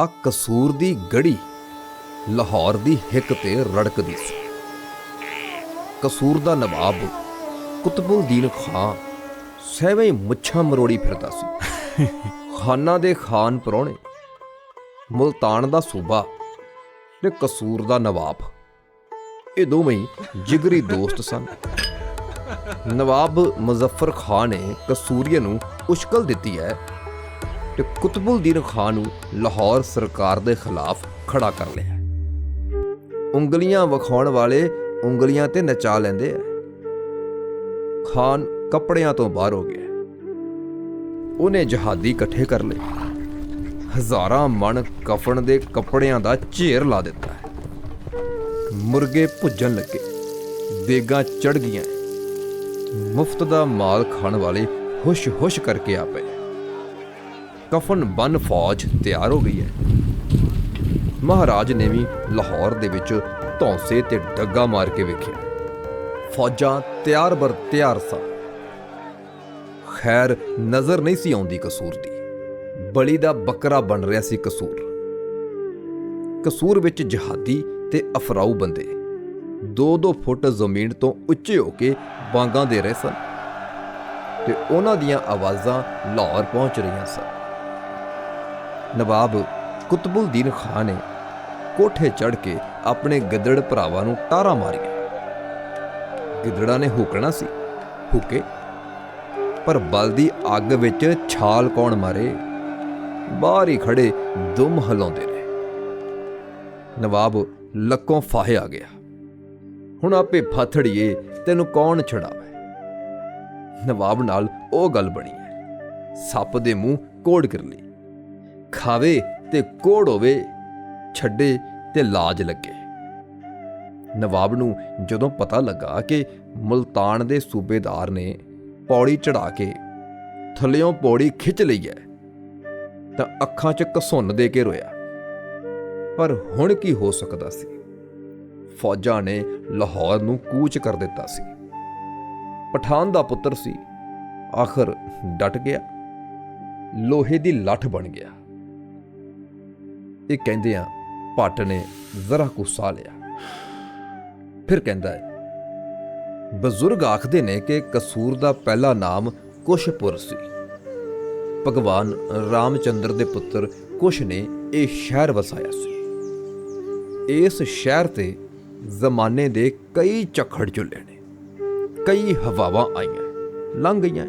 ਆ ਕਸੂਰ ਦੀ ਗੜੀ ਲਾਹੌਰ ਦੀ ਹਿੱਕ ਤੇ ਰੜਕਦੀ ਸੀ। ਕਸੂਰ ਦਾ ਨਵਾਬ ਕੁਤਬੁਲਦੀਨ ਖਾਂ ਸਹਿਵੇਂ ਮੁੱਛਾਂ ਮਰੋੜੀ ਫਿਰਦਾ ਸੀ। ਖਾਨਾਂ ਦੇ ਖਾਨ ਪਰੋਣੇ, ਮੁਲਤਾਨ ਦਾ ਸੂਬਾ ਤੇ ਕਸੂਰ ਦਾ ਨਵਾਬ। ਇਹ ਦੋਵੇਂ ਜਿਗਰੀ ਦੋਸਤ ਸਨ। ਨਵਾਬ ਮੁਜ਼ੱਫਰ ਖਾਨ ਨੇ ਕਸੂਰੀਏ ਨੂੰ ਉਸ਼ਕਲ ਦਿੱਤੀ ਹੈ ਤੇ ਕੁਤਬੁਲਦੀਨ ਖਾਨ ਨੂੰ ਲਾਹੌਰ ਸਰਕਾਰ ਦੇ ਖਿਲਾਫ ਖੜਾ ਕਰ ਲਿਆ ਉਂਗਲੀਆਂ ਵਿਖਾਉਣ ਵਾਲੇ ਉਂਗਲੀਆਂ ਤੇ ਨਚਾ ਲੈਂਦੇ ਆ। ਖਾਨ ਕੱਪੜਿਆਂ ਤੋਂ ਬਾਹਰ ਹੋ ਗਿਆ। ਉਹਨੇ ਜਹਾਦੀ ਇਕੱਠੇ ਕਰ ਲਏ। ਹਜ਼ਾਰਾਂ ਮਣ ਕਫਨ ਦੇ ਕੱਪੜਿਆਂ ਦਾ ਝੇਰ ਲਾ ਦਿੱਤਾ ਮੁਰਗੇ ਭੁੱਜਣ ਲੱਗੇ। ਦੇਗਾਂ ਚੜ ਗਈਆਂ। ਮੁਫਤ ਦਾ ਮਾਲ ਖਾਣ ਵਾਲੇ ਹੁਸ਼-ਹੁਸ਼ ਕਰਕੇ ਆ ਪਏ। ਕਫਨ ਬੰਨ ਫੌਜ ਤਿਆਰ ਹੋ ਗਈ ਹੈ। ਮਹਾਰਾਜ ਨੇ ਵੀ ਲਾਹੌਰ ਦੇ ਵਿੱਚ ਧੌਂਸੇ ਤੇ ਡੱਗਾ ਮਾਰ ਕੇ ਵੇਖਿਆ। ਫੌਜਾਂ ਤਿਆਰ ਬਰ ਤਿਆਰ ਸਨ। ਖੈਰ, ਨਜ਼ਰ ਨਹੀਂ ਸੀ ਆਉਂਦੀ ਕਸੂਰ ਦੀ। ਬਲੀ ਦਾ ਬੱਕਰਾ ਬਣ ਰਿਹਾ ਸੀ ਕਸੂਰ। ਕਸੂਰ ਵਿੱਚ ਜਹਾਦੀ ਤੇ ਅਫਰਾਉ ਬੰਦੇ 2-2 ਫੁੱਟ ਜ਼ਮੀਨ ਤੋਂ ਉੱਚੇ ਹੋ ਕੇ ਬਾਂਗਾਂ ਦੇ ਰਹੇ ਸਨ ਤੇ ਉਹਨਾਂ ਦੀਆਂ ਆਵਾਜ਼ਾਂ ਲਾਹੌਰ ਪਹੁੰਚ ਰਹੀਆਂ ਸਨ। ਨਵਾਬ ਕੁਤਬੁਲਦੀਨ ਖਾਨ ਨੇ ਕੋਠੇ ਚੜ੍ਹ ਕੇ ਆਪਣੇ ਗਿੱਦੜ ਭਰਾਵਾਂ ਨੂੰ ਟਾਰਾਂ ਮਾਰੀਆਂ। ਗਿੱਦੜਾਂ ਨੇ ਹੁਕਣਾ ਸੀ, ਹੁਕੇ, ਪਰ ਬਲ ਦੀ ਅੱਗ ਵਿੱਚ ਛਾਲ ਕੌਣ ਮਾਰੇ? ਬਾਹਰ ਹੀ ਖੜੇ ਦੁਮ ਹਲਾਉਂਦੇ ਰਹੇ ਨਵਾਬ ਲੱਕੋਂ ਫਾਹੇ ਆ ਗਿਆ। ਹੁਣ ਆਪੇ ਫਾਥੜੀਏ, ਤੈਨੂੰ ਕੌਣ ਛਡਾਵੇ? ਨਵਾਬ ਨਾਲ ਉਹ ਗੱਲ ਬਣੀ ਸੱਪ ਦੇ ਮੂੰਹ ਕੋੜ ਕਰ ਲਈ ਖਾਵੇ ਤੇ ਕੋੜ ਹੋਵੇ, ਛੱਡੇ ਤੇ ਲਾਜ ਲੱਗੇ। ਨਵਾਬ ਨੂੰ ਜਦੋਂ ਪਤਾ ਲੱਗਾ ਕਿ ਮੁਲਤਾਨ ਦੇ ਸੂਬੇਦਾਰ ਨੇ ਪੌੜੀ ਚੜਾ ਕੇ ਥੱਲਿਓਂ ਪੌੜੀ ਖਿੱਚ ਲਈ ਹੈ, ਤਾਂ ਅੱਖਾਂ 'ਚ ਘਸੁੰਨ ਦੇ ਕੇ ਰੋਇਆ। ਪਰ ਹੁਣ ਕੀ ਹੋ ਸਕਦਾ ਸੀ? ਫੌਜਾਂ ਨੇ ਲਾਹੌਰ ਨੂੰ ਕੂਚ ਕਰ ਦਿੱਤਾ ਸੀ। ਪਠਾਨ ਦਾ ਪੁੱਤਰ ਸੀ, ਆਖਰ ਡਟ ਗਿਆ। ਲੋਹੇ ਦੀ ਲੱਠ ਬਣ ਗਿਆ। ਇਹ ਕਹਿੰਦੇ ਆ, ਭੱਟ ਨੇ ਜ਼ਰਾ ਕੁ ਸਾਹ ਲਿਆ। ਫਿਰ ਕਹਿੰਦਾ ਹੈ, ਬਜ਼ੁਰਗ ਆਖਦੇ ਨੇ ਕਿ ਕਸੂਰ ਦਾ ਪਹਿਲਾ ਨਾਮ ਕੁਸ਼ਪੁਰ ਸੀ। ਭਗਵਾਨ ਰਾਮਚੰਦਰ ਦੇ ਪੁੱਤਰ ਕੁਸ਼ ਨੇ ਇਹ ਸ਼ਹਿਰ ਵਸਾਇਆ ਸੀ। ਇਸ ਸ਼ਹਿਰ ਤੇ ਜ਼ਮਾਨੇ ਦੇ ਕਈ ਝੱਖੜ ਝੁੱਲੇ ਨੇ, ਕਈ ਹਵਾਵਾਂ ਆਈਆਂ, ਲੰਘ ਗਈਆਂ।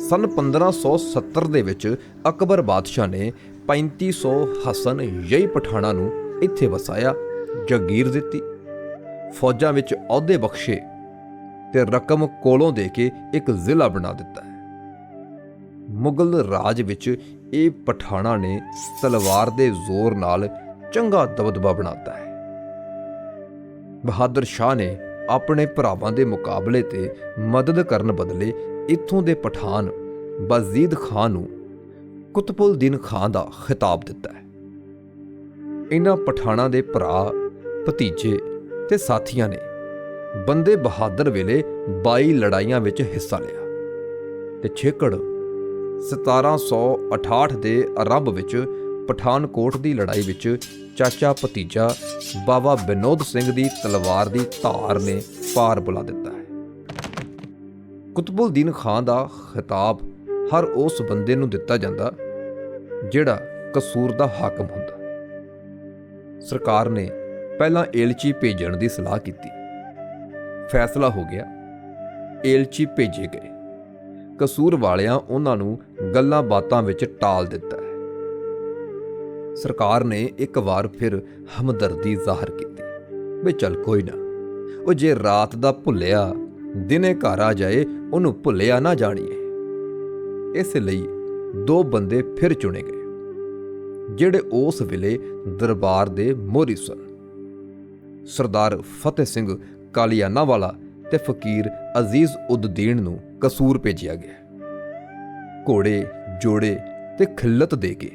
ਸਨ 1570 ਦੇ ਵਿੱਚ ਅਕਬਰ ਬਾਦਸ਼ਾਹ ਨੇ 3500 ਹਸਨ ਯਈ ਪਠਾਣਾ ਨੂੰ ਇੱਥੇ ਵਸਾਇਆ, ਜਗੀਰ ਦਿੱਤੀ। ਫੌਜਾਂ ਵਿੱਚ ਅਹੁਦੇ ਬਖਸ਼ੇ ਤੇ ਰਕਮ ਕੋਲੋਂ ਦੇ ਕੇ ਇੱਕ ਜ਼ਿਲ੍ਹਾ ਬਣਾ ਦਿੱਤਾ ਹੈ। ਮੁਗਲ ਰਾਜ ਵਿੱਚ ਇਹ ਪਠਾਣਾ ਨੇ ਤਲਵਾਰ ਦੇ ਜ਼ੋਰ ਨਾਲ ਚੰਗਾ ਦਬਦਬਾ ਬਣਾਤਾ ਹੈ। ਬਹਾਦਰ ਸ਼ਾਹ ਨੇ ਆਪਣੇ ਭਰਾਵਾਂ ਦੇ ਮੁਕਾਬਲੇ ਤੇ ਮਦਦ ਕਰਨ ਬਦਲੇ ਇੱਥੋਂ ਦੇ ਪਠਾਨ ਬਾਜ਼ੀਦ ਖਾਨ ਨੂੰ ਕੁਤਬੁਲਦੀਨ ਖਾਨ ਦਾ ਖਿਤਾਬ ਦਿੱਤਾ ਹੈ। ਇਹਨਾਂ ਪਠਾਣਾ ਦੇ ਭਰਾ, ਭਤੀਜੇ ਤੇ ਸਾਥੀਆਂ ਨੇ ਬੰਦੇ ਬਹਾਦਰ ਵੇਲੇ 22 ਲੜਾਈਆਂ ਵਿੱਚ ਹਿੱਸਾ ਲਿਆ ਤੇ ਛੇਕੜ 1768 ਦੇ ਆਰੰਭ ਵਿੱਚ ਪਠਾਨਕੋਟ ਦੀ ਲੜਾਈ ਵਿੱਚ ਚਾਚਾ, ਭਤੀਜਾ ਬਾਬਾ ਬਿਨੋਦ ਸਿੰਘ ਦੀ ਤਲਵਾਰ ਦੀ ਧਾਰ ਨੇ ਪਾਰ ਬੁਲਾ ਦਿੱਤਾ ਹੈ। ਕੁਤਬੁਲਦੀਨ ਖਾਨ ਦਾ ਖਿਤਾਬ ਹਰ ਉਸ ਬੰਦੇ ਨੂੰ ਦਿੱਤਾ ਜਾਂਦਾ ਜਿਹੜਾ ਕਸੂਰ ਦਾ ਹਾਕਮ ਹੁੰਦਾ। ਸਰਕਾਰ ਨੇ ਪਹਿਲਾਂ ਏਲਚੀ ਭੇਜਣ ਦੀ ਸਲਾਹ ਕੀਤੀ। ਫੈਸਲਾ ਹੋ ਗਿਆ। ਏਲਚੀ ਭੇਜੇ ਗਏ। ਕਸੂਰ ਵਾਲਿਆਂ ਉਹਨਾਂ ਨੂੰ ਗੱਲਾਂ ਬਾਤਾਂ ਵਿੱਚ ਟਾਲ ਦਿੱਤਾ। ਸਰਕਾਰ ਨੇ ਇੱਕ ਵਾਰ ਫਿਰ ਹਮਦਰਦੀ ਜ਼ਾਹਰ ਕੀਤੀ ਵੀ ਚੱਲ ਕੋਈ ਨਾ, ਉਹ ਜੇ ਰਾਤ ਦਾ ਭੁੱਲਿਆ, ਦਿਨੇ ਘਰ ਆ ਜਾਏ, ਉਹਨੂੰ ਭੁੱਲਿਆ ਨਾ ਜਾਣੀਏ। ਇਸ ਲਈ ਦੋ ਬੰਦੇ ਫਿਰ ਚੁਣੇ ਗਏ, ਜਿਹੜੇ ਉਸ ਵੇਲੇ ਦਰਬਾਰ ਦੇ ਮੋਹਰੀ ਸਨ। ਸਰਦਾਰ ਫਤਿਹ ਸਿੰਘ ਕਾਲੀਆਨਾ ਵਾਲਾ ਤੇ ਫਕੀਰ ਅਜ਼ੀਜ਼ ਉਦਦੀਨ ਨੂੰ ਕਸੂਰ ਭੇਜਿਆ ਗਿਆ। ਘੋੜੇ, ਜੋੜੇ ਤੇ ਖਿੱਲਤ ਦੇ ਕੇ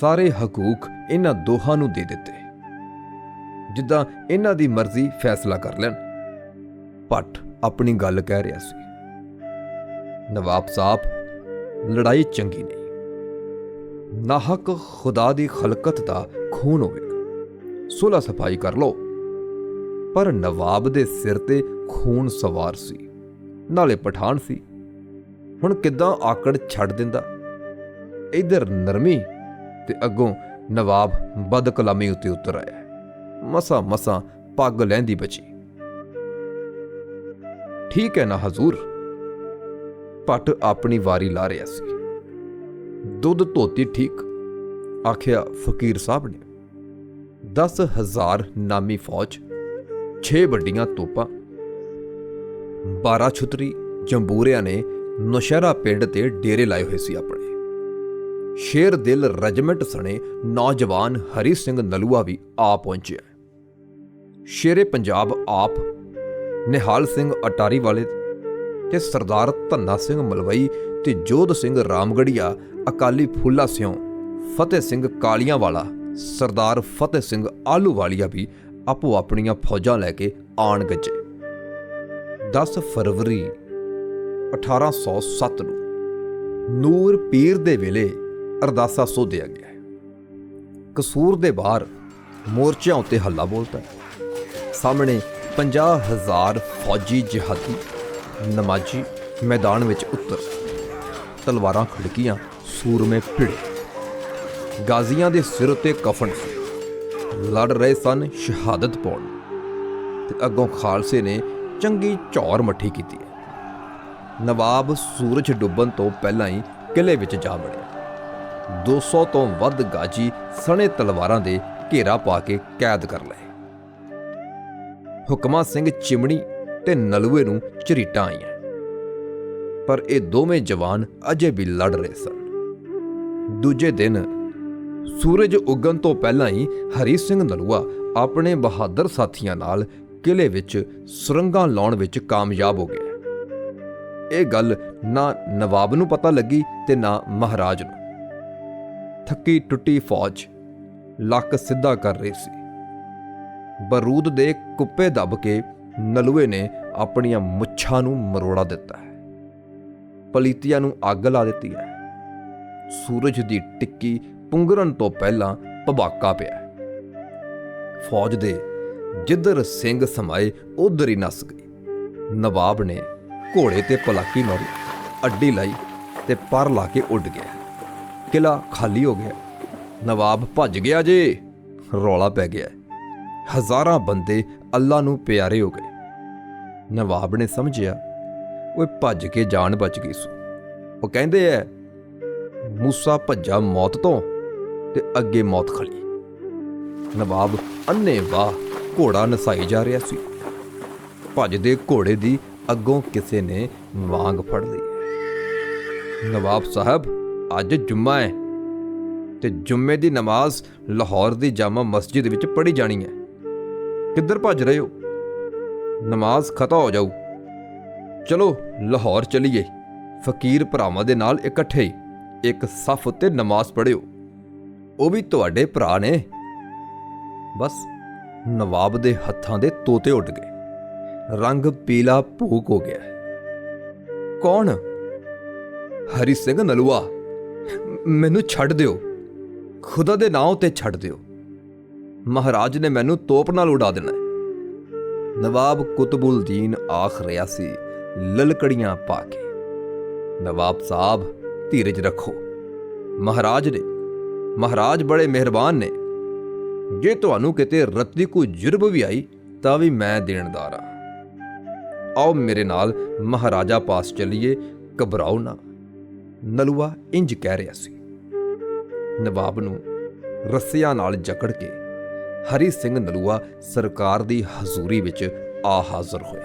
ਸਾਰੇ ਹਕੂਕ ਇਹਨਾਂ ਦੋਹਾਂ ਨੂੰ ਦੇ ਦਿੱਤੇ। ਜਿੱਦਾਂ ਇਹਨਾਂ ਦੀ ਮਰਜ਼ੀ ਫੈਸਲਾ ਕਰ ਲੈਣ। ਪੱਟ ਆਪਣੀ ਗੱਲ ਕਹਿ ਰਿਹਾ ਸੀ। ਨਵਾਬ ਸਾਹਿਬ ਲੜਾਈ ਚੰਗੀ ਨਹੀਂ। ਨਾਹਕ ਖੁਦਾ ਦੀ ਖਲਕਤ ਦਾ ਖੂਨ ਹੋਵੇਗਾ ਸੁਲਾ ਸਫ਼ਾਈ ਕਰ ਲੋ ਪਰ ਨਵਾਬ ਦੇ ਸਿਰ ਤੇ ਖੂਨ ਸਵਾਰ ਸੀ। ਨਾਲੇ ਪਠਾਨ ਸੀ। ਹੁਣ ਕਿੱਦਾਂ ਆਕੜ ਛੱਡ ਦਿੰਦਾ? ਇਧਰ ਨਰਮੀ ਤੇ ਅੱਗੋਂ ਨਵਾਬ ਬਦਕਲਾਮੀ ਉੱਤੇ ਉਤਰ ਆਇਆ। ਮਸਾ ਮਸਾ ਪੱਗ ਲੈਂਦੀ ਬਚੀ। ਠੀਕ ਹੈ ਨਾ ਹਜ਼ੂਰ? ਪਟ ਆਪਣੀ ਵਾਰੀ ਲਾ ਰਿਹਾ ਸੀ। ਦੁੱਧ ਧੋਤੀ ਠੀਕ, ਆਖਿਆ, ਫਕੀਰ ਸਾਹਿਬ ਨੇ 10000 ਨਾਮੀ ਫੌਜ 6 ਵੱਡੀਆਂ ਤੋਪਾਂ 12 ਛੁਤਰੀ, ਜੰਬੂਰਿਆਂ ਨੇ ਨੌਸ਼ਹਿਰਾ ਪਿੰਡ ਤੇ ਡੇਰੇ ਲਾਏ ਹੋਏ ਸੀ ਆਪਣੇ। ਸ਼ੇਰ ਦਿਲ ਰੈਜੀਮੈਂਟ ਸਣੇ ਨੌਜਵਾਨ ਹਰੀ ਸਿੰਘ ਨਲੂਆ ਵੀ ਆ ਪਹੁੰਚਿਆ। ਸ਼ੇਰੇ ਪੰਜਾਬ ਆਪ ਨਿਹਾਲ ਸਿੰਘ ਅਟਾਰੀ ਵਾਲੇ ਤੇ ਸਰਦਾਰ ਧੰਨਾ ਸਿੰਘ ਮਲਵਈ ਤੇ ਜੋਧ ਸਿੰਘ ਰਾਮਗੜੀਆ, ਅਕਾਲੀ ਫੁੱਲਾ ਸਿਉ, ਫਤਿਹ ਸਿੰਘ ਕਾਲੀਆਂ ਵਾਲਾ ਸਰਦਾਰ ਫਤਿਹ ਸਿੰਘ ਆਲੂ ਵਾਲੀਆ ਵੀ ਆਪੋ ਆਪਣੀਆਂ ਫੌਜਾਂ ਲੈ ਕੇ ਆਣ ਗੱਜੇ। 10 ਫਰਵਰੀ 1807 ਨੂੰ ਨੂਰ ਪੀਰ ਦੇ ਵੇਲੇ ਅਰਦਾਸਾ ਸੋਧਿਆ ਗਿਆ। ਕਸੂਰ ਦੇ ਬਾਹਰ ਮੋਰਚਿਆਂ ਉੱਤੇ ਹੱਲਾ ਬੋਲਤਾ। ਸਾਹਮਣੇ 50000 ਫੌਜੀ ਜਿਹਾਦੀ ਨਮਾਜੀ ਮੈਦਾਨ ਵਿੱਚ ਉਤਰ। ਤਲਵਾਰਾਂ ਖੜਕੀਆਂ, ਸੂਰਮੇ ਭਿੜੇ। ਗਾਜ਼ੀਆਂ ਦੇ ਸਿਰ ਉੱਤੇ ਕਫਨ ਲੜ ਰਹੇ ਸਨ ਸ਼ਹਾਦਤ ਪਾਉਣ। ਤੇ ਅੱਗੋਂ ਖਾਲਸੇ ਨੇ ਚੰਗੀ ਝੌਰ ਮੱਠੀ ਕੀਤੀ ਨਵਾਬ ਸੂਰਜ ਡੁੱਬਣ ਤੋਂ ਪਹਿਲਾਂ ਹੀ ਕਿਲੇ ਵਿੱਚ ਜਾ ਵੜਿਆ। 200 ਤੋਂ ਵੱਧ ਗਾਜੀ ਸਣੇ ਤਲਵਾਰਾਂ ਦੇ ਘੇਰਾ ਪਾ ਕੇ ਕੈਦ ਕਰ ਲਏ। ਹੁਕਮਾ ਸਿੰਘ ਚਿਮਣੀ ਤੇ ਨਲੂਏ ਨੂੰ ਝਰੀਟਾਂ ਆਈਆਂ। ਪਰ ਇਹ ਦੋਵੇਂ ਜਵਾਨ ਅਜੇ ਵੀ ਲੜ ਰਹੇ ਸਨ। ਦੂਜੇ ਦਿਨ ਸੂਰਜ ਉੱਗਣ ਤੋਂ ਪਹਿਲਾਂ ਹੀ ਹਰੀ ਸਿੰਘ ਨਲੂਆ ਆਪਣੇ ਬਹਾਦਰ ਸਾਥੀਆਂ ਨਾਲ ਕਿਲੇ ਵਿੱਚ ਸੁਰੰਗਾਂ ਲਾਉਣ ਵਿੱਚ ਕਾਮਯਾਬ ਹੋ ਗਿਆ। ਇਹ ਗੱਲ ਨਾ ਨਵਾਬ ਨੂੰ ਪਤਾ ਲੱਗੀ ਤੇ ਨਾ ਮਹਾਰਾਜ ਨੂੰ। ਥੱਕੀ ਟੁੱਟੀ ਫੌਜ ਲੱਕ ਸਿੱਧਾ ਕਰ ਰਹੀ ਸੀ। ਬਰੂਦ ਦੇ ਕੁੱਪੇ ਦੱਬ ਕੇ ਨਲੂਏ ਨੇ ਆਪਣੀਆਂ ਮੁੱਛਾਂ ਨੂੰ ਮਰੋੜਾ ਦਿੱਤਾ ਹੈ। ਪਲੀਤੀਆਂ ਨੂੰ ਅੱਗ ਲਾ ਦਿੱਤੀ ਹੈ। ਸੂਰਜ ਦੀ ਟਿੱਕੀ ਪੁੰਗਰਨ ਤੋਂ ਪਹਿਲਾਂ ਭਬਾਕਾ ਪਿਆ ਫੌਜ ਦੇ ਜਿੱਧਰ ਸਿੰਘ ਸਮਾਏ, ਉਧਰ ਹੀ ਨਸ ਗਈ। ਨਵਾਬ ਨੇ ਘੋੜੇ ਤੇ ਪਲਾਕੀ ਮਾਰੀ, ਅੱਡੀ ਲਾਈ ਤੇ ਪਰ ਲਾ ਕੇ ਉੱਡ ਗਿਆ। ਕਿਲਾ ਖਾਲੀ ਹੋ ਗਿਆ। ਨਵਾਬ ਭੱਜ ਗਿਆ ਜੇ। ਰੌਲਾ ਪੈ ਗਿਆ। ਹਜ਼ਾਰਾਂ ਬੰਦੇ ਅੱਲਾ ਨੂੰ ਪਿਆਰੇ ਹੋ ਗਏ। ਨਵਾਬ ਨੇ ਸਮਝਿਆ ਉਹ ਭੱਜ ਕੇ ਜਾਨ ਬਚ ਗਈ ਸੀ। ਉਹ ਕਹਿੰਦੇ ਐ, ਮੂਸਾ ਭੱਜਾ ਮੌਤ ਤੋਂ ਤੇ ਅੱਗੇ ਮੌਤ ਖੜੀ ਨਵਾਬ ਅੰਨੇ ਵਾਹ ਘੋੜਾ ਨਸਾਈ ਜਾ ਰਿਹਾ ਸੀ। ਭੱਜਦੇ ਘੋੜੇ ਦੀ ਅੱਗੋਂ ਕਿਸੇ ਨੇ ਵਾਂਗ ਫੜ ਲਈ। ਨਵਾਬ ਸਾਹਿਬ, ਅੱਜ ਜੁਮਾ ਹੈ ਤੇ ਜੁਮੇ ਦੀ ਨਮਾਜ਼ ਲਾਹੌਰ ਦੀ ਜਾਮਾ ਮਸਜਿਦ ਵਿੱਚ ਪੜ੍ਹੀ ਜਾਣੀ ਹੈ ਕਿੱਧਰ ਭੱਜ ਰਹੇ ਹੋ? ਨਮਾਜ਼ ਖਤਾ ਹੋ ਜਾਊ। ਚਲੋ, ਲਾਹੌਰ ਚਲੀਏ। ਫਕੀਰ ਭਰਾਵਾਂ ਦੇ ਨਾਲ ਇਕੱਠੇ ਇੱਕ ਸਫ ਉੱਤੇ ਨਮਾਜ਼ ਪੜ੍ਹਿਓ। ਉਹ ਵੀ ਤੁਹਾਡੇ ਭਰਾ ਨੇ। ਬਸ ਨਵਾਬ ਦੇ ਹੱਥਾਂ ਦੇ ਤੋਤੇ ਉੱਡ ਗਏ। ਰੰਗ ਪੀਲਾ ਭੂਕ ਹੋ ਗਿਆ। ਕੌਣ? ਹਰੀ ਸਿੰਘ ਨਲੂਆ। ਮੈਨੂੰ ਛੱਡ ਦਿਓ। ਖੁਦਾ ਦੇ ਨਾਂ ਉਤੇ ਛੱਡ ਦਿਓ। ਮਹਾਰਾਜ ਨੇ ਮੈਨੂੰ ਤੋਪ ਨਾਲ ਉਡਾ ਦੇਣਾ ਨਵਾਬ ਕੁਤਬੁਲਦੀਨ ਆਖ ਰਿਹਾ ਸੀ, ਲਲਕੜੀਆਂ ਪਾ ਕੇ। ਨਵਾਬ ਸਾਹਿਬ, ਧੀਰਜ ਰੱਖੋ। ਮਹਾਰਾਜ ਨੇ, ਮਹਾਰਾਜ ਬੜੇ ਮਿਹਰਬਾਨ ਨੇ। ਜੇ ਤੁਹਾਨੂੰ ਕਿਤੇ ਰੱਤੀ ਕੋਈ ਜੁਰਬ ਵੀ ਆਈ, ਤਾਂ ਵੀ ਮੈਂ ਦੇਣਦਾਰ ਆ ਆਓ ਮੇਰੇ ਨਾਲ ਮਹਾਰਾਜਾ ਪਾਸ ਚੱਲੀਏ, ਘਬਰਾਓ ਨਾ। ਨਲੂਆ ਇੰਜ ਕਹਿ ਰਿਹਾ ਸੀ। ਨਵਾਬ ਨੂੰ ਰੱਸਿਆਂ ਨਾਲ ਜਕੜ ਕੇ ਹਰੀ ਸਿੰਘ ਨਲੂਆ ਸਰਕਾਰ ਦੀ ਹਜ਼ੂਰੀ ਵਿੱਚ ਆ ਹਾਜ਼ਰ ਹੋਇਆ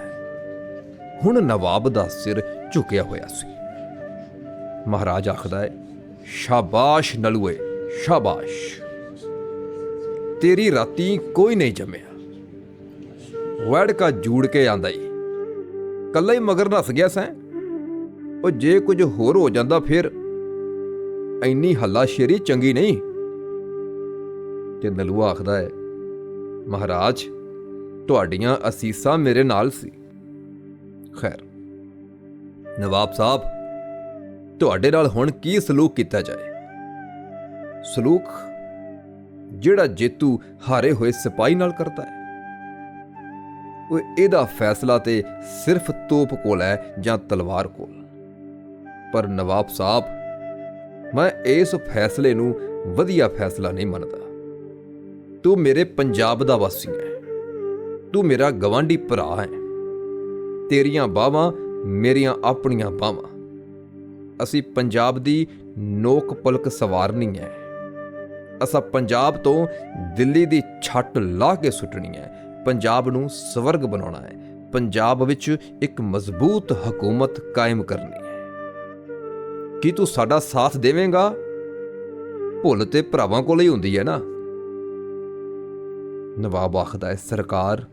ਹੁਣ ਨਵਾਬ ਦਾ ਸਿਰ ਝੁਕਿਆ ਹੋਇਆ ਸੀ। ਮਹਾਰਾਜ ਆਖਦਾ ਹੈ, ਸ਼ਾਬਾਸ਼ ਨਲੂਏ, ਸ਼ਾਬਾਸ਼। ਤੇਰੀ ਰਾਤੀ ਕੋਈ ਨਹੀਂ ਜੰਮਿਆ। ਵੜਕਾ ਜੂੜ ਕੇ ਆਂਦਾ ਈ, ਕੱਲਾ ਹੀ ਮਗਰ ਨਸ ਗਿਆ ਸੈਂ? ਉਹ ਜੇ ਕੁਝ ਹੋਰ ਹੋ ਜਾਂਦਾ ਫਿਰ ਐਨੀ ਹੱਲਾ ਸ਼ੇਰੀ ਚੰਗੀ ਨਹੀਂ? ਤੇ ਨਲੂਆ ਆਖਦਾ ਹੈ ਮਹਾਰਾਜ, ਤੁਹਾਡੀਆਂ ਅਸੀਸਾਂ ਮੇਰੇ ਨਾਲ ਸੀ। ਖੈਰ, ਨਵਾਬ ਸਾਹਿਬ, ਤੁਹਾਡੇ ਨਾਲ ਹੁਣ ਕੀ ਸਲੂਕ ਕੀਤਾ ਜਾਏ? ਸਲੂਕ ਜਿਹੜਾ ਜੇਤੂ ਹਾਰੇ ਹੋਏ ਸਿਪਾਹੀ ਨਾਲ ਕਰਦਾ ਹੈ। ਉਹ ਇਹਦਾ ਫੈਸਲਾ ਤੇ ਸਿਰਫ ਤੋਪ ਕੋਲ ਹੈ ਜਾਂ ਤਲਵਾਰ ਕੋਲ। ਪਰ ਨਵਾਬ ਸਾਹਿਬ, ਮੈਂ ਇਸ ਫੈਸਲੇ ਨੂੰ ਵਧੀਆ ਫੈਸਲਾ ਨਹੀਂ ਮੰਨਦਾ। ਤੂੰ ਮੇਰੇ ਪੰਜਾਬ ਦਾ ਵਾਸੀ ਹੈ। ਤੂੰ ਮੇਰਾ ਗਵਾਂਢੀ ਭਰਾ ਹੈ। ਤੇਰੀਆਂ ਬਾਹਾਂ ਮੇਰੀਆਂ ਆਪਣੀਆਂ ਬਾਹਾਂ। ਅਸੀਂ ਪੰਜਾਬ ਦੀ ਨੋਕ ਪਲਕ ਸਵਾਰਨੀ ਹੈ। ਅਸਾਂ ਪੰਜਾਬ ਤੋਂ ਦਿੱਲੀ ਦੀ ਛੱਟ ਲਾ ਕੇ ਸੁੱਟਣੀ ਹੈ। ਪੰਜਾਬ ਨੂੰ ਸਵਰਗ ਬਣਾਉਣਾ ਹੈ। ਪੰਜਾਬ ਵਿੱਚ ਇੱਕ ਮਜ਼ਬੂਤ ਹਕੂਮਤ ਕਾਇਮ ਕਰਨੀ ਹੈ। ਕੀ ਤੂੰ ਸਾਡਾ ਸਾਥ ਦੇਵੇਂਗਾ? ਭੁੱਲ ਤੇ ਭਰਾਵਾਂ ਕੋਲ ਹੀ ਹੁੰਦੀ ਹੈ ਨਾ। ਨਵਾਬ ਆਖਦਾ ਹੈ, ਸਰਕਾਰ,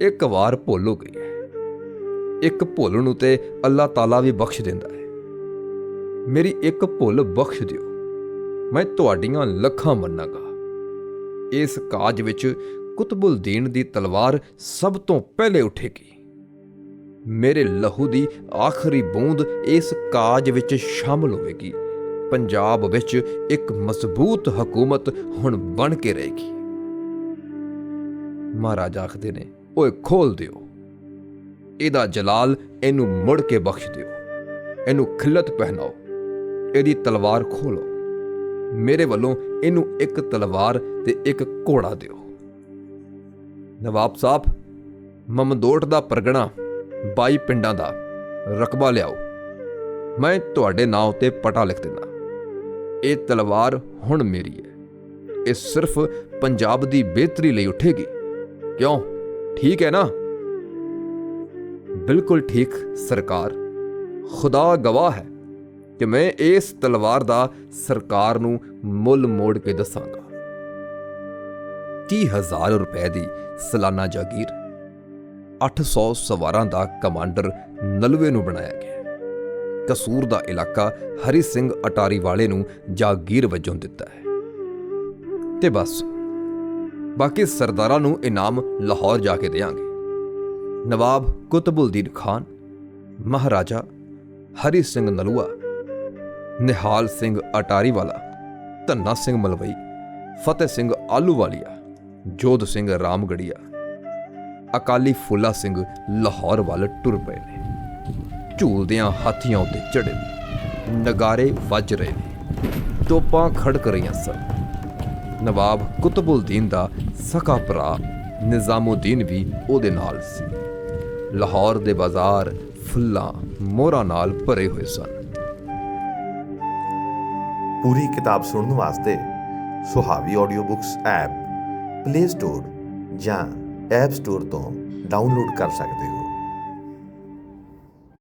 ਇੱਕ ਵਾਰ ਭੁੱਲ ਹੋ ਗਈ ਹੈ। ਇੱਕ ਭੁੱਲ ਨੂੰ ਤੇ ਅੱਲਾਹ ਤਾਲਾ ਵੀ ਬਖਸ਼ ਦਿੰਦਾ ਹੈ। ਮੇਰੀ ਇੱਕ ਭੁੱਲ ਬਖਸ਼ ਦਿਓ। ਮੈਂ ਤੁਹਾਡੀਆਂ ਲੱਖਾਂ ਮੰਨਾਂਗਾ। ਇਸ ਕਾਜ ਵਿੱਚ ਕੁਤਬੁਲਦੀਨ ਦੀ ਤਲਵਾਰ ਸਭ ਤੋਂ ਪਹਿਲੇ ਉੱਠੇਗੀ। ਮੇਰੇ ਲਹੂ ਦੀ ਆਖਰੀ ਬੂੰਦ ਇਸ ਕਾਜ ਵਿੱਚ ਸ਼ਾਮਲ ਹੋਵੇਗੀ। ਪੰਜਾਬ ਵਿੱਚ ਇੱਕ ਮਜ਼ਬੂਤ ਹਕੂਮਤ ਹੁਣ ਬਣ ਕੇ ਰਹੇਗੀ। ਮਹਾਰਾਜਾ ਆਖਦੇ ਨੇ, ਓਏ ਖੋਲ ਦਿਓ। ਇਹਦਾ ਜਲਾਲ ਇਹਨੂੰ ਮੁੜ ਕੇ ਬਖਸ਼ ਦਿਓ। ਇਹਨੂੰ ਖਿਲਤ ਪਹਿਨਾਓ। ਇਹਦੀ ਤਲਵਾਰ ਖੋਲੋ। ਮੇਰੇ ਵੱਲੋਂ ਇਹਨੂੰ ਇੱਕ ਤਲਵਾਰ ਤੇ ਇੱਕ ਘੋੜਾ ਦਿਓ। ਨਵਾਬ ਸਾਹਿਬ, ਮਮਦੋਟ ਦਾ ਪਰਗਣਾ 22 ਪਿੰਡਾਂ ਦਾ ਰਕਬਾ ਲਿਆਓ। ਮੈਂ ਤੁਹਾਡੇ ਨਾਂ ਉਤੇ ਪਟਾ ਲਿਖ ਦਿੰਦਾ। ਇਹ ਤਲਵਾਰ ਹੁਣ ਮੇਰੀ ਹੈ। ਇਹ ਸਿਰਫ ਪੰਜਾਬ ਦੀ ਬਿਹਤਰੀ ਲਈ ਉੱਠੇਗੀ। ਕਿਉਂ ਠੀਕ ਹੈ ਨਾ ਬਿਲਕੁਲ ਠੀਕ ਸਰਕਾਰ ਖੁਦਾ ਗਵਾਹ ਹੈ ਕਿ ਮੈਂ ਇਸ ਤਲਵਾਰ ਦਾ ਸਰਕਾਰ ਨੂੰ ਮੁੱਲ ਮੋੜ ਕੇ ਦੱਸਾਂਗਾ 30000 ਰੁਪਏ ਦੀ ਸਾਲਾਨਾ ਜਾਗੀਰ 800 ਸਵਾਰਾਂ ਦਾ ਕਮਾਂਡਰ ਨਲਵੇ ਨੂੰ ਬਣਾਇਆ ਗਿਆ ਕਸੂਰ ਦਾ ਇਲਾਕਾ ਹਰੀ ਸਿੰਘ ਅਟਾਰੀ ਵਾਲੇ ਨੂੰ ਜਾਗੀਰ ਵਜੋਂ ਦਿੱਤਾ ਹੈ ਤੇ ਬਸ ਬਾਕੀ ਸਰਦਾਰਾਂ ਨੂੰ ਇਨਾਮ ਲਾਹੌਰ ਜਾ ਕੇ ਦੇਾਂਗੇ ਨਵਾਬ ਕੁਤਬੁਲਦੀਨ ਖਾਨ, ਮਹਾਰਾਜਾ ਹਰੀ ਸਿੰਘ ਨਲੂਆ, ਨਿਹਾਲ ਸਿੰਘ ਅਟਾਰੀ ਵਾਲਾ ਧੰਨਾ ਸਿੰਘ ਮਲਵਈ, ਫਤਿਹ ਸਿੰਘ ਆਲੂਵਾਲੀਆ ਜੋਧ ਸਿੰਘ ਰਾਮਗੜੀਆ, ਅਕਾਲੀ ਫੁੱਲਾ ਸਿੰਘ ਲਾਹੌਰ ਵੱਲ ਟੁਰ ਪਏ ਨੇ। ਝੂਲਦਿਆਂ ਹਾਥੀਆਂ ਉੱਤੇ ਚੜੇ ਨੇ, ਨਗਾਰੇ ਵੱਜ ਰਹੇ ਨੇ, ਤੋਪਾਂ ਖੜਕ ਰਹੀਆਂ ਸਨ। ਨਵਾਬ ਕੁਤਬੁਲਦੀਨ ਦਾ ਸਕਾ ਭਰਾ ਨਿਜ਼ਾਮੁਦੀਨ ਵੀ ਉਹਦੇ ਨਾਲ ਸੀ। ਲਾਹੌਰ ਦੇ ਬਾਜ਼ਾਰ ਫੁੱਲਾਂ ਮੋਹਰਾਂ ਨਾਲ ਭਰੇ ਹੋਏ ਸਨ। ਪੂਰੀ ਕਿਤਾਬ ਸੁਣਨ ਵਾਸਤੇ Suhavi audio books app Play Store ਜਾਂ ਐਪ ਸਟੋਰ ਤੋਂ ਡਾਊਨਲੋਡ ਕਰ ਸਕਦੇ ਹੋ।